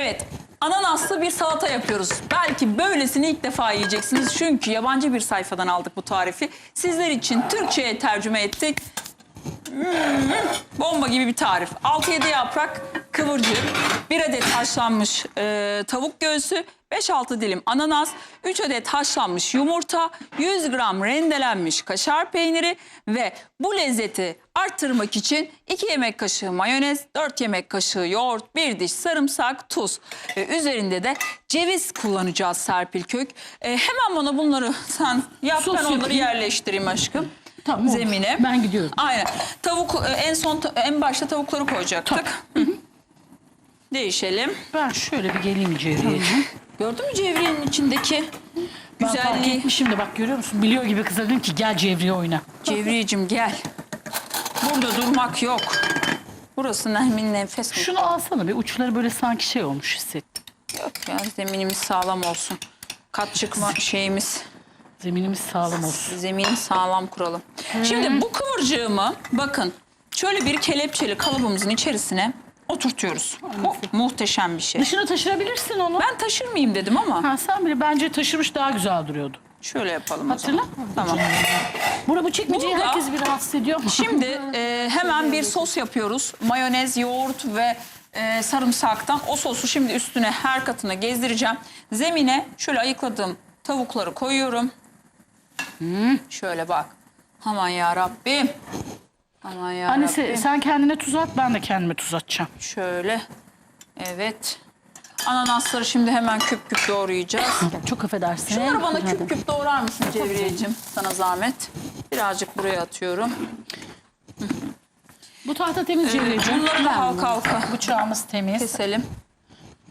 Evet, ananaslı bir salata yapıyoruz. Belki böylesini ilk defa yiyeceksiniz. Çünkü yabancı bir sayfadan aldık bu tarifi. Sizler için Türkçe'ye tercüme ettik. Hmm, bomba gibi bir tarif. 6-7 yaprak kıvırcık, 1 adet haşlanmış e, tavuk göğsü, 5-6 dilim ananas, 3 adet haşlanmış yumurta, 100 gram rendelenmiş kaşar peyniri ve bu lezzeti arttırmak için 2 yemek kaşığı mayonez, 4 yemek kaşığı yoğurt, 1 diş sarımsak, tuz. Ve üzerinde de ceviz kullanacağız Serpil Kök. E, hemen bana bunları sen yap Sos ben onları yapayım. yerleştireyim aşkım. Tamam, olur. Zemine. Ben gidiyorum. Aynen. Tavuk e, en son en başta tavukları koyacaktık. Hı. Değişelim. Ben şöyle bir geleyim Cevriyeciğim. Gördün mü Cevriye'nin içindeki Ben fark güzelliği? etmişim de bak görüyor musun? Biliyor gibi kıza dedim ki gel Cevriye oyna. Cevriyeciğim gel. Burada durmak yok. Burası Nermin nefes mi? Şunu alsana bir uçları böyle sanki şey olmuş hissettim. Yok ya zeminimiz sağlam olsun. Kat çıkma şeyimiz, Zeminimiz sağlam olsun. zemini sağlam kuralım. Şimdi bu kıvırcığımı bakın şöyle bir kelepçeli kalıbımızın içerisine oturtuyoruz. Bu muhteşem bir şey. Dışına taşırabilirsin onu. Ben taşır mıyım dedim ama Ha, sen bile bence taşırmış daha güzel duruyordu. şöyle yapalım o zaman. Hatırla. Tamam. Bura bu çekmeceyi Burada- herkes bir rahatsız ediyor. Şimdi e, hemen bir sos yapıyoruz. Mayonez, yoğurt ve e, sarımsaktan. O sosu şimdi üstüne her katına gezdireceğim. Zemine şöyle ayıkladığım tavukları koyuyorum. Şöyle bak. Aman ya Rabbim. Aman ya Annesi Rabbim. sen kendine tuz at ben de kendime tuz atacağım. Şöyle. Evet. Ananasları şimdi hemen küp küp doğrayacağız. Çok affedersin. Şunları bana küp küp doğrar mısın Cevriyeciğim? Sana zahmet. Birazcık buraya atıyorum. Bu tahta temiz Cevriyeciğim. Bunları da halka halka Bıçağımız temiz. keselim.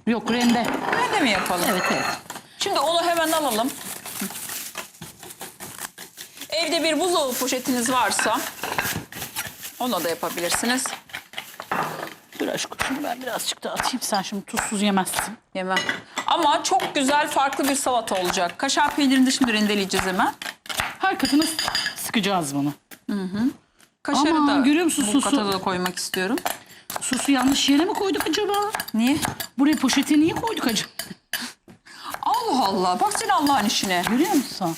Yok rende. Öyle mi yapalım? Evet evet. Şimdi onu hemen alalım. Evde bir buzdolabı poşetiniz varsa onu da yapabilirsiniz. Dur aşkım ben birazcık da atayım sen şimdi tuzsuz yemezsin. Yemem. Ama çok güzel farklı bir salata olacak. Kaşar peynirini de şimdi rendeleyeceğiz hemen. Her katını sıkacağız bunu. Kaşarı Aman, da görüyor musun bu katada da koymak istiyorum. Sosu yanlış yere mi koyduk acaba? Niye? Buraya poşeti niye koyduk acaba? Allah Allah. Bak sen Allah'ın işine. Görüyor musun?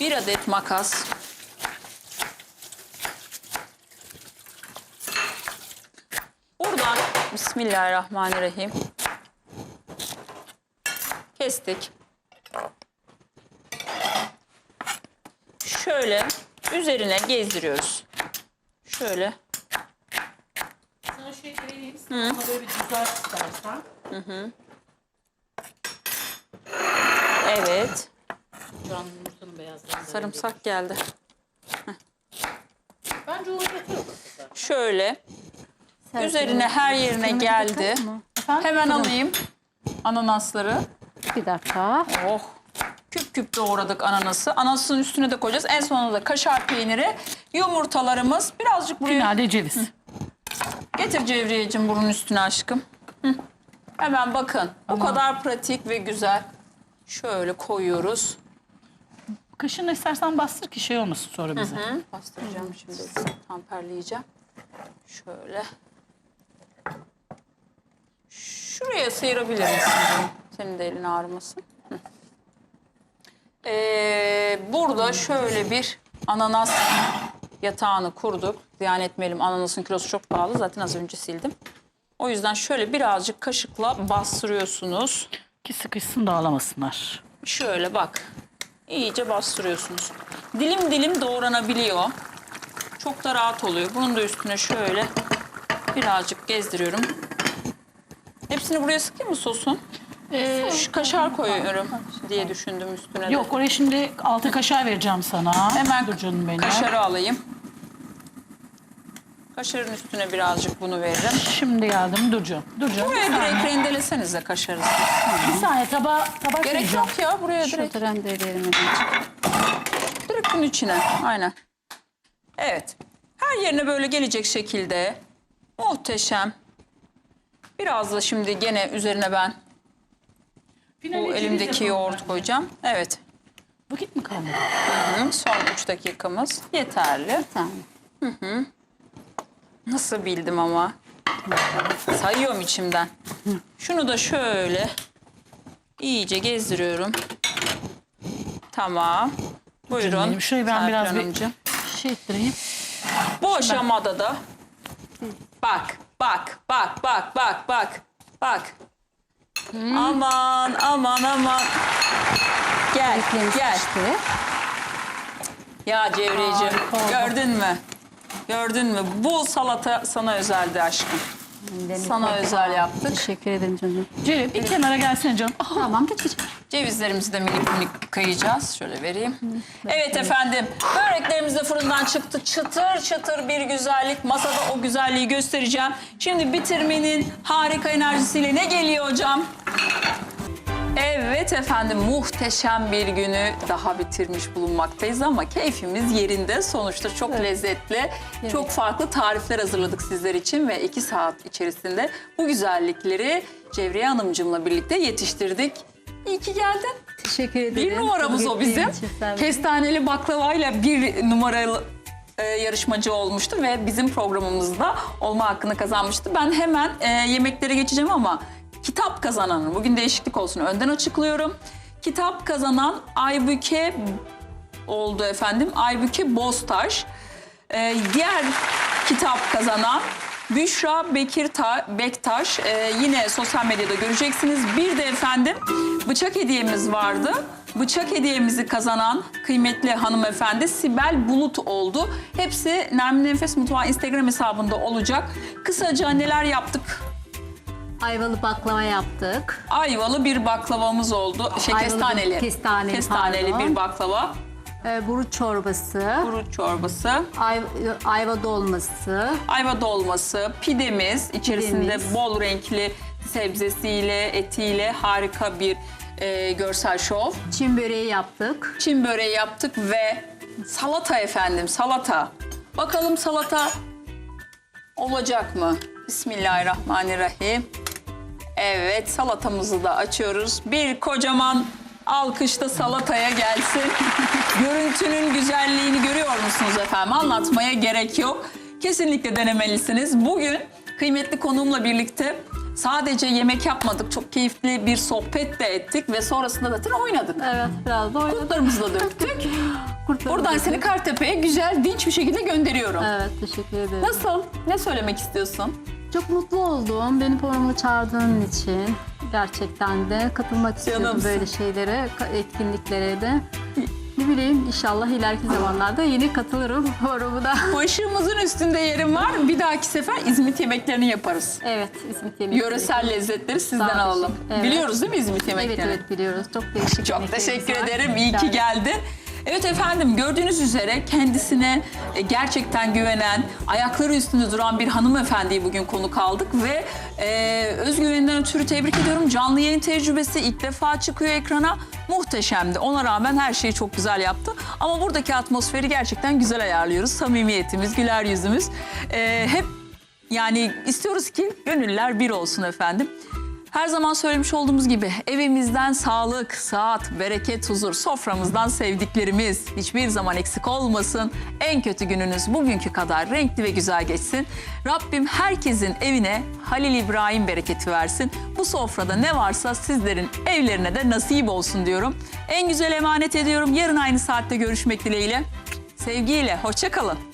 Bir adet makas. Buradan Bismillahirrahmanirrahim. Kestik. Şöyle üzerine gezdiriyoruz. Şöyle. Sana şey vereyim. Sana böyle bir düzelt istersen. Evet. Şu an yumurtanın beyazlarını Sarımsak geldi. Bence onu yapıyor. Şöyle. Üzerine her yerine geldi. Hemen alayım ananasları. Bir dakika. Oh. Küp küp doğradık ananası. Ananasın üstüne de koyacağız. En sonunda da kaşar peyniri, yumurtalarımız. Birazcık buraya Finalde ceviz. getir Cevriyeciğim bunun üstüne aşkım. Hı. Hemen bakın. Bu kadar pratik ve güzel. Şöyle koyuyoruz. Kaşını istersen bastır ki şey olmasın sonra bize. Hı, Bastıracağım şimdi. Tamperleyeceğim. Şöyle. Şuraya sıyırabilir misin? Senin de elin ağrımasın. Hı. Ee, burada şöyle bir ananas yatağını kurduk. Ziyan etmeyelim. Ananasın kilosu çok pahalı. Zaten az önce sildim. O yüzden şöyle birazcık kaşıkla bastırıyorsunuz. Ki sıkışsın dağılamasınlar. Şöyle bak. İyice bastırıyorsunuz. Dilim dilim doğranabiliyor. Çok da rahat oluyor. Bunun da üstüne şöyle birazcık gezdiriyorum. Hepsini buraya sıkayım mı sosun? Ee, Şu kaşar koyuyorum diye düşündüm üstüne de. yok oraya şimdi altı kaşar vereceğim sana. Hemen Dur canım benim. kaşarı alayım. Kaşarın üstüne birazcık bunu veririm. Şimdi geldim. Dur canım. Dur canım. Buraya Bir saniye. direkt rendelesenize kaşarı. Bir saniye taba, tabak Gerek yok ya buraya direkt. Şurada rendeleyelim. Direkt bunun içine. Aynen. Evet. Her yerine böyle gelecek şekilde. Muhteşem. Biraz da şimdi gene üzerine ben bu elimdeki yoğurt koyacağım. Evet. Vakit mi kalmadı? Hı, Son 3 dakikamız yeterli. Tamam. Nasıl bildim ama? Sayıyorum içimden. Şunu da şöyle iyice gezdiriyorum. Tamam. Buyurun. Benim şurayı ben Serpil biraz bir- Hanımcığım. Şey ettireyim. Bu aşamada da bak, bak, bak, bak, bak, bak, bak. Aman, aman, aman. Gel, gel. pişti. Ya oldu. gördün mü? Gördün mü? Bu salata sana özeldi aşkım. Ellerine Sana özel yaptık. Teşekkür ederim canım. Cere bir kenara gelsene canım. Ah, Tamam geçeceğim. Cevizlerimizi de minik minik kıyacağız. Şöyle vereyim. Evet efendim. Böreklerimiz de fırından çıktı. Çıtır çıtır bir güzellik. Masada o güzelliği göstereceğim. Şimdi bitirmenin harika enerjisiyle ne geliyor hocam? Evet efendim muhteşem bir günü daha bitirmiş bulunmaktayız ama keyfimiz yerinde. Sonuçta çok lezzetli, çok farklı tarifler hazırladık sizler için ve iki saat içerisinde bu güzellikleri Cevriye Hanımcığımla birlikte yetiştirdik. İyi ki geldin. Teşekkür ederim. Bir numaramız o bizim. Kestaneli baklavayla bir numaralı e, yarışmacı olmuştu ve bizim programımızda olma hakkını kazanmıştı. Ben hemen e, yemeklere geçeceğim ama kitap kazananı, bugün değişiklik olsun önden açıklıyorum. Kitap kazanan Aybüke oldu efendim. Aybüke Boztaş. E, diğer kitap kazanan Büşra Bekir Ta- Bektaş e, yine sosyal medyada göreceksiniz. Bir de efendim bıçak hediyemiz vardı. Bıçak hediyemizi kazanan kıymetli hanımefendi Sibel Bulut oldu. Hepsi Nermin Nefes Mutfağı Instagram hesabında olacak. Kısaca neler yaptık? Ayvalı baklava yaptık. Ayvalı bir baklavamız oldu. Şey Ayvalı kestaneli. bir- kestaneli, Kestaneli pardon. bir baklava. Ee, buruç çorbası. Kuru çorbası. Ay, ayva dolması. ayva dolması, pidemiz, içerisinde Pidemiz. bol renkli sebzesiyle, etiyle harika bir e, görsel şov. Çin böreği yaptık. Çin böreği yaptık ve salata efendim, salata. Bakalım salata olacak mı? Bismillahirrahmanirrahim. Evet, salatamızı da açıyoruz. Bir kocaman alkış da salataya gelsin. Görüntünün güzelliğini görüyor musunuz efendim? Anlatmaya gerek yok. Kesinlikle denemelisiniz. Bugün kıymetli konuğumla birlikte sadece yemek yapmadık. Çok keyifli bir sohbet de ettik ve sonrasında zaten oynadık. Evet biraz da oynadık. Kurtlarımızı da döktük. Kurtlarımızı Buradan seni Kartepe'ye güzel, dinç bir şekilde gönderiyorum. Evet teşekkür ederim. Nasıl? Ne söylemek istiyorsun? Çok mutlu oldum. Beni programa çağırdığın için. Gerçekten de katılmak istiyorum Canımsın. böyle şeylere, etkinliklere de. Ne bileyim inşallah ileriki zamanlarda yine katılırım programına. Başımızın üstünde yerim var. Bir dahaki sefer İzmit yemeklerini yaparız. evet İzmit yemekleri. Yöresel lezzetleri sizden Sağ alalım. evet. Biliyoruz değil mi İzmit Evet yemeklerini? evet biliyoruz. Çok değişik Çok teşekkür var. ederim. İyi ki geldin. Evet efendim gördüğünüz üzere kendisine e, gerçekten güvenen, ayakları üstünde duran bir hanımefendiyi bugün konuk aldık ve e, özgüveninden ötürü tebrik ediyorum. Canlı yayın tecrübesi ilk defa çıkıyor ekrana. Muhteşemdi. Ona rağmen her şeyi çok güzel yaptı. Ama buradaki atmosferi gerçekten güzel ayarlıyoruz. Samimiyetimiz, güler yüzümüz. E, hep yani istiyoruz ki gönüller bir olsun efendim. Her zaman söylemiş olduğumuz gibi evimizden sağlık, saat, bereket, huzur, soframızdan sevdiklerimiz hiçbir zaman eksik olmasın. En kötü gününüz bugünkü kadar renkli ve güzel geçsin. Rabbim herkesin evine Halil İbrahim bereketi versin. Bu sofrada ne varsa sizlerin evlerine de nasip olsun diyorum. En güzel emanet ediyorum. Yarın aynı saatte görüşmek dileğiyle. Sevgiyle, hoşça kalın.